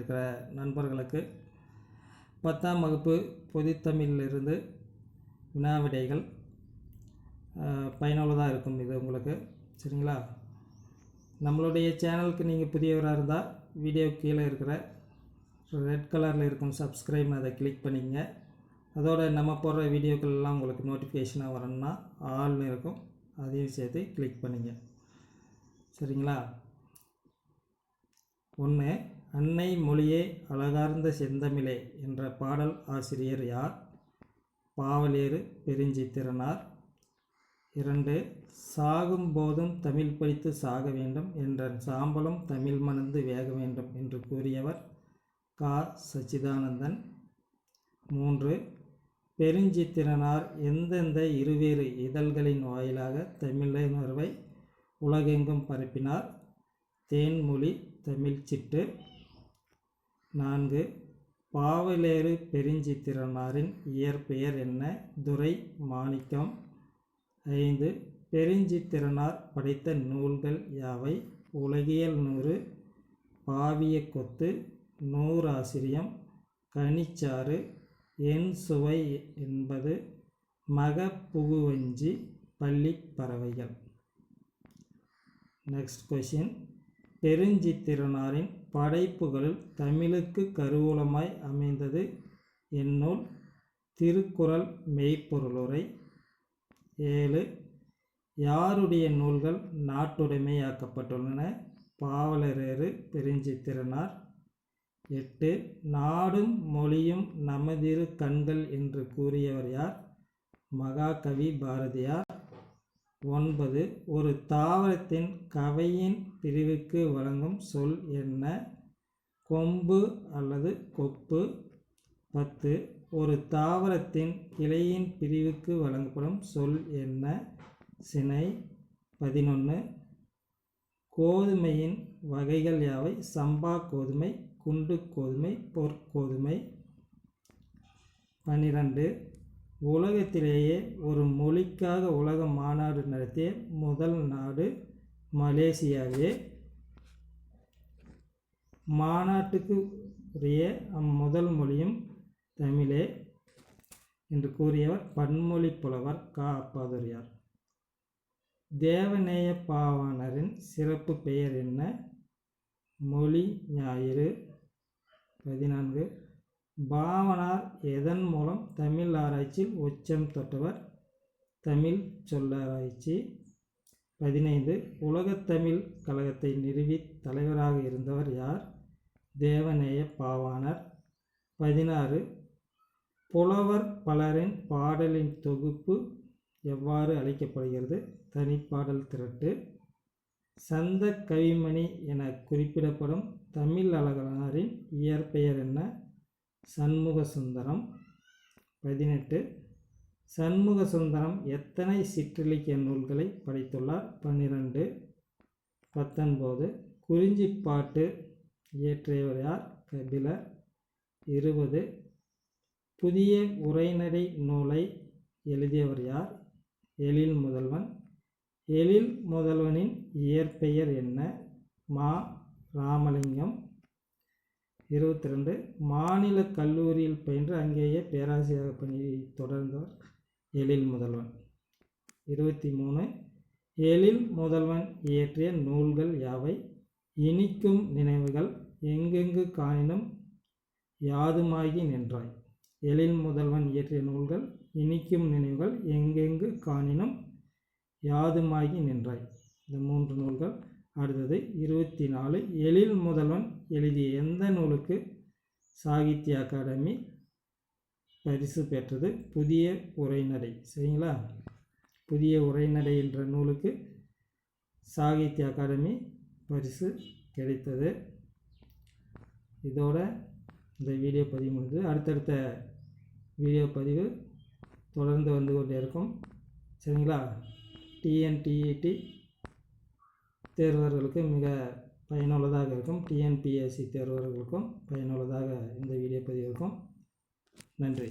இருக்கிற நண்பர்களுக்கு பத்தாம் வகுப்பு பொதுத்தமிழிலிருந்து வினா விடைகள் பயனுள்ளதாக இருக்கும் இது உங்களுக்கு. சரிங்களா? நம்மளுடைய சேனலுக்கு நீங்கள் புதியவராக இருந்தால் வீடியோ கீழே இருக்கிற ரெட் கலரில் இருக்கும் சப்ஸ்கிரைப் அதை கிளிக் பண்ணிங்க. அதோட நம்ம போடுற வீடியோக்கள் எல்லாம் உங்களுக்கு நோட்டிஃபிகேஷனாக வரணும்னா ஆள்னு இருக்கும். அதையும் சேர்த்து கிளிக் பண்ணிங்க. சரிங்களா? ஒன்று அன்னை மொழியே அழகார்ந்த செந்தமிழே என்ற பாடல் ஆசிரியர் யார்? பாவலேறு பெருஞ்சித்திரனார். இரண்டு சாகும் போதும் தமிழ் படித்து சாக வேண்டும் என்ற சாம்பலம் தமிழ் மணந்து வேக வேண்டும் என்று கூறியவர் கா. சச்சிதானந்தன். மூன்று பெருஞ்சித்திரனார் எந்தெந்த இருவேறு இதழ்களின் வாயிலாக தமிழுணர்வை உலகெங்கும் பரப்பினார்? தேன்மொழி தமிழ்ச்சிட்டு. நான்கு பாவலேறு பெருஞ்சித்திரனாரின் இயற்பெயர் என்ன? துரை மாணிக்கம். ஐந்து பெருஞ்சித்திரனார் படைத்த நூல்கள் யாவை? உலகியல் நூறு பாவிய கொத்து நூறாசிரியம் கனிச்சாறு என் சுவை என்பது மகப்புகுவஞ்சி பள்ளி பறவைகள். நெக்ஸ்ட் கொஷின் பெருஞ்சித்திரனாரின் படைப்புகளில் தமிழுக்கு கருவூலமாய் அமைந்தது. என்னுள் திருக்குறள் மெய்ப்பொருளுரை. ஏழு. யாருடைய நூல்கள் நாட்டுடைமையாக்கப்பட்டுள்ளன? பாவலரேறு பெருஞ்சித்திரனார் எட்டு. நாடும் மொழியும் நமதிரு கண்கள் என்று கூறியவர் யார்? மகாகவி பாரதியார். ஒன்பது ஒரு தாவரத்தின் கவையின் பிரிவுக்கு வழங்கும் சொல் என்ன? கொம்பு அல்லது கொப்பு? பத்து ஒரு தாவரத்தின் கிளையின் பிரிவுக்கு வழங்கப்படும் சொல் என்ன? சினை. பதினொன்று கோதுமையின் வகைகள் யாவை? சம்பா கோதுமை குண்டு கோதுமை பொற்கோதுமை பன்னிரண்டு உலகத்திலேயே ஒரு மொழிக்காக உலக மாநாடு நடத்திய முதல் நாடு மலேசியாவே. மாநாட்டுக்கு உரிய அம்முதல் மொழியும் தமிழே என்று கூறியவர் பன்மொழி புலவர் கா. அப்பாதுரியார். தேவநேய பாவாணரின் சிறப்பு பெயர் என்ன? மொழி ஞாயிறு பதினான்கு பாவனார் எதன் மூலம் தமிழ் ஆராய்ச்சியில் உச்சம் தொட்டவர்? தமிழ் சொல்லாராய்ச்சி பதினைந்து. உலகத்தமிழ் கழகத்தை நிறுவி தலைவராக இருந்தவர் யார்? தேவநேய பாவாணர். பதினாறு. புலவர் பலரின் பாடலின் தொகுப்பு எவ்வாறு அழைக்கப்படுகிறது தனிப்பாடல் திரட்டு. சந்த கவிமணி என குறிப்பிடப்படும் தமிழ் அழகனாரின் இயற்பெயர் என்ன? சண்முக சுந்தரம் பதினெட்டு. சண்முக சுந்தரம் எத்தனை சிற்றிலக்கிய நூல்களை படைத்துள்ளார்? பன்னிரண்டு. பத்தொன்பது. குறிஞ்சிப்பாட்டு இயற்றியவர் யார்? கபிலர். இருபது. புதிய உரைநடை நூலை எழுதியவர் யார்? எழில் முதல்வன். எழில் முதல்வனின் இயற்பெயர் என்ன? மா. ராமலிங்கம். இருபத்தி ரெண்டு மாநில கல்லூரியில் பயின்று அங்கேயே பேராசிரியர் பணியை தொடர்ந்தவர் எழில் முதல்வன். இருபத்தி மூணு எழில் முதல்வன் இயற்றிய நூல்கள் யாவை? இனிக்கும் நினைவுகள் எங்கெங்கு காணினும் யாதுமாகி நின்றாய்? எழில் முதல்வன் இயற்றிய நூல்கள் இனிக்கும் நினைவுகள் எங்கெங்கு காணினும் யாதுமாகி நின்றாய்? இந்த மூன்று நூல்கள் அடுத்தது இருபத்தி நாலு எழில் முதல்வன் எழுதிய எந்த நூலுக்கு சாகித்ய அகாடமி பரிசு பெற்றது? புதிய உரைநடை. சரிங்களா? புதிய உரைநடை என்ற நூலுக்கு சாகித்ய அகாடமி பரிசு கிடைத்தது. இதோட இந்த வீடியோ பதிவு முடிந்தது அடுத்தடுத்த வீடியோ பதிவு தொடர்ந்து வந்து கொண்டே இருக்கும். சரிங்களா? டிஎன்டிஇடி தேர்வர்களுக்கு மிக பயனுள்ளதாக இருக்கும். டிஎன்பிஎஸ்சி தேர்வர்களுக்கும் பயனுள்ளதாக இந்த வீடியோ பதிவு இருக்கும் நன்றி.